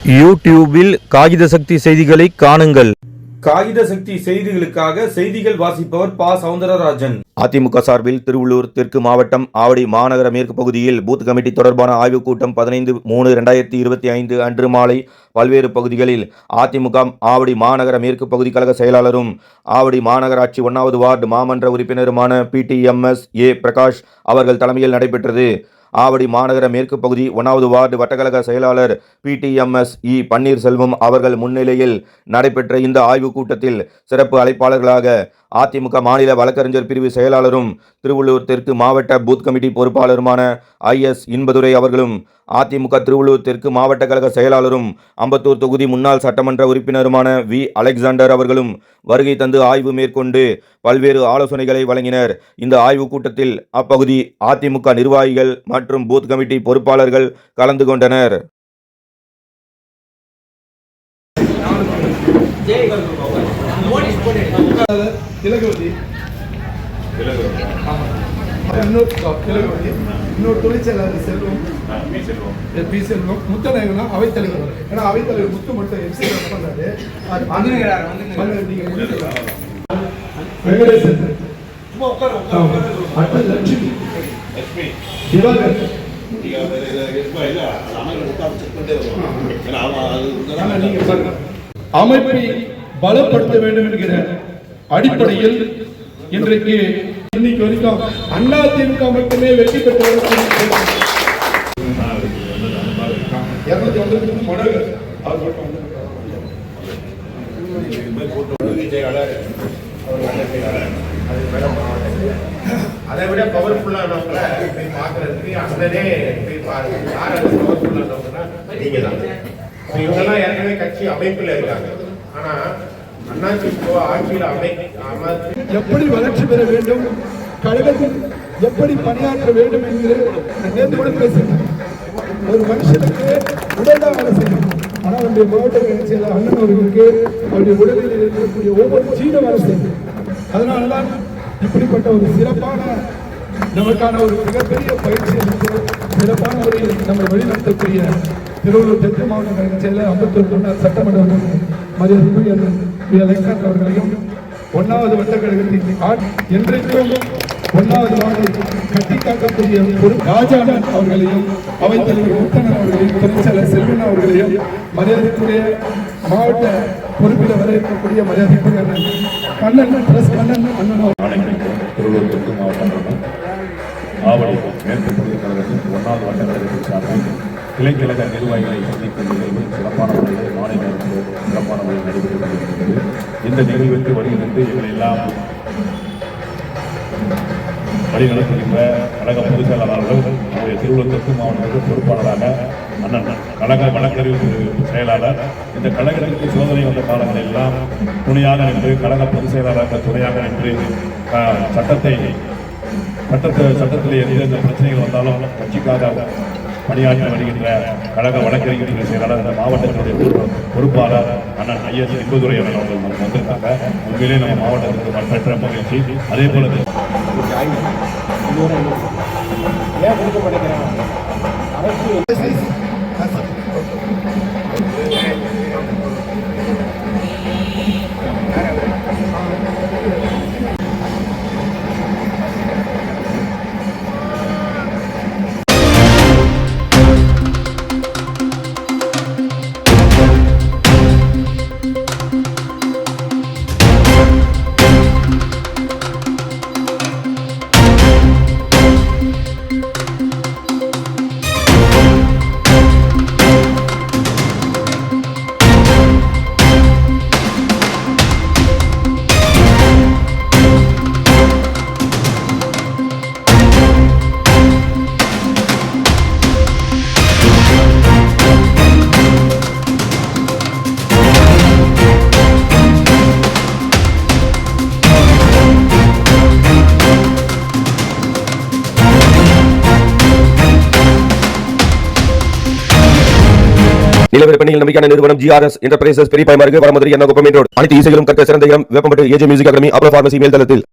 யூடியூபில் காகித சக்தி செய்திகளை காணுங்கள். காகித சக்தி செய்திகளுக்காக செய்திகள் வாசிப்பவர் பா. சவுந்தரராஜன். அதிமுக சார்பில் திருவள்ளூர் தெற்கு மாவட்டம் ஆவடி மாநகர மேற்கு பகுதியில் பூத் கமிட்டி தொடர்பான ஆய்வுக் கூட்டம் பதினைந்து மூணு ரெண்டாயிரத்தி இருபத்தி ஐந்து அன்று மாலை பல்வேறு பகுதிகளில் அதிமுக ஆவடி மாநகர மேற்கு பகுதி கழக செயலாளரும் ஆவடி மாநகராட்சி ஒன்றாவது வார்டு மாமன்ற உறுப்பினருமான பிடிஎம்எஸ் ஏ. பிரகாஷ் அவர்கள் தலைமையில் நடைபெற்றது. ஆவடி மாநகர மேற்கு பகுதி ஒன்றாவது வார்டு வட்டக்கழக செயலாளர் பிடிஎம்எஸ் இ பன்னீர்செல்வம் அவர்கள் முன்னிலையில் நடைபெற்ற இந்த ஆய்வுக் கூட்டத்தில் சிறப்பு அழைப்பாளர்களாக அதிமுக மாநில வழக்கறிஞர் பிரிவு செயலாளரும் திருவள்ளூர் தெற்கு மாவட்ட பூத் கமிட்டி பொறுப்பாளருமான ஐஎஸ் இன்பதுரை அவர்களும் அதிமுக திருவள்ளூர் தெற்கு மாவட்ட கழக செயலாளரும் அம்பத்தூர் தொகுதி முன்னாள் சட்டமன்ற உறுப்பினருமான வி. அலெக்சாண்டர் அவர்களும் வருகை தந்து ஆய்வு மேற்கொண்டு பல்வேறு ஆலோசனைகளை வழங்கினர். இந்த ஆய்வுக் கூட்டத்தில் அப்பகுதி அதிமுக நிர்வாகிகள் மற்றும் பூத் கமிட்டி பொறுப்பாளர்கள் கலந்து கொண்டனர். இன்னொரு தொழிற்செயலாளர் செல்வம் பி செல்வம் முத்தநாயகனா அவைத்தலைவர் ஏன்னா அவைத்தலைவர் முத்து மட்டும் எம்சி பண்ணாரு வெங்கடேசன் லட்சுமி அமைப்பை பலப்படுத்த வேண்டும் என்கிற அடிப்படையில் இன்றைக்கு இன்னைக்கு வரைக்கும் அண்ணா திமுக மட்டுமே வெற்றி பெற்று வரக்கூடிய இருநூத்தி ஐம்பத்தி மடங்கு அவர் மட்டும் அது மேடம் வந்திருக்காரு. அதை விட பவர்ஃபுல்லானவங்கள போய் பார்க்கறதுக்கு அண்ணனே போய் பாருங்க. யார் அது பவர்ஃபுல்லானவங்கன்னா நீங்க தான் இப்போ இவங்கெல்லாம் ஏற்கனவே கட்சி அமைப்புல இருக்காங்க. ஆனா அதிமுக ஆட்சியில் அமை அமர்த்தி எப்படி வளர்ச்சி பெற வேண்டும்? கழகத்தில் எப்படி பணியாற்ற வேண்டும் என்கிற நேற்று கூட பேசினேன். ஒரு மனுஷனுக்கு உடல் தான் வேலை செய்யும் அவருடைய நம்முடைய மாவட்ட அண்ணன் அவர்களுக்கு அவருடைய உடலில் இருக்கக்கூடிய ஒவ்வொரு சீன வேலை செய்யும் அதனால்தான் இப்படிப்பட்ட ஒரு சிறப்பான நமக்கான ஒரு மிகப்பெரிய பயிற்சி அளித்து சிறப்பான முறையில் நம்மை வழிநடத்தக்கூடிய திருவள்ளூர் தெற்கு மாவட்ட கழக செயலர் அம்பத்தூர் முன்னாள் சட்டமன்ற உறுப்பினர் மரியாதைக்குரிய அவர்களையும் ஒன்றாவது வட்டக்கழகத்தின் என்றைக்கும் ஒன்னாவது கட்டி காக்கக்கூடிய ஒரு ராஜானன் அவர்களையும் அவைத்தலைவர் முத்தனன் அவர்களையும் துணைச்செயலர் செல்வன் அவர்களையும் மரியாதைக்குரிய மாவட்ட பொறுப்பில் வர இருக்கக்கூடிய மரியாதைக்குரிய கண்ணன் பிரஸ் கண்ணன் அண்ணன். திருவள்ளூர் மாவட்டம் ஆவடி மேற்கு பகுதி கழகத்தின் ஒன்றாவது வட்ட கழகத்தின் சார்பில் கிளைக்கழக நிர்வாகிகளை சந்திக்கும் நிகழ்வு சிறப்பான முறையில் மாலை நேரத்தில் சிறப்பான முறையில் நடைபெற்று கொண்டிருக்கிறது. இந்த நிகழ்விற்கு வருகிறது எங்களை எல்லாம் வழிநடத்துகின்ற கழக பொதுச் செயலாளர்கள் நம்முடைய திருவள்ளூர் தெற்கு மாவட்டத்திற்கு பொறுப்பாளராக அண்ணன் கழக வழக்கறிவு செயலாளர். இந்த கழகத்திற்கு சோதனை வந்த காலங்களில் எல்லாம் துணையாக நின்று கழக பொதுச் செயலாளர்கள் துணையாக நின்று சட்டத்தை சட்டத்தை சட்டத்தில் எந்த எந்த பிரச்சனைகள் வந்தாலும் கட்சிக்காக பணியாற்றி வருகின்ற கழக வழக்கறிஞர்கள் செயலாளர் இந்த மாவட்டத்தினுடைய பொறுப்பாளர் அண்ணன் ஐஎஸ் இன்பதுரை அவர்கள் அவர்கள் நமக்கு வந்திருக்காங்க. உண்மையிலே நம்ம மாவட்டத்திற்கு பெற்ற மகிழ்ச்சி அதே போல ஏன் கொடுக்க மாட்டேங்கிறாங்க அரசு நிலவரப்பணியில் நம்பிக்கையான நிறுவனம் ஜிஆர்எஸ் என்டர்பிரைசஸ் பெரிய வரமதுரை என்ன ரோடு அனைத்து இசைகளும் கற்க சிறந்த இடம் வேப்பம்பட்டு ஏஜே மியூசிக் அகாடமி மேல்தளத்தில்.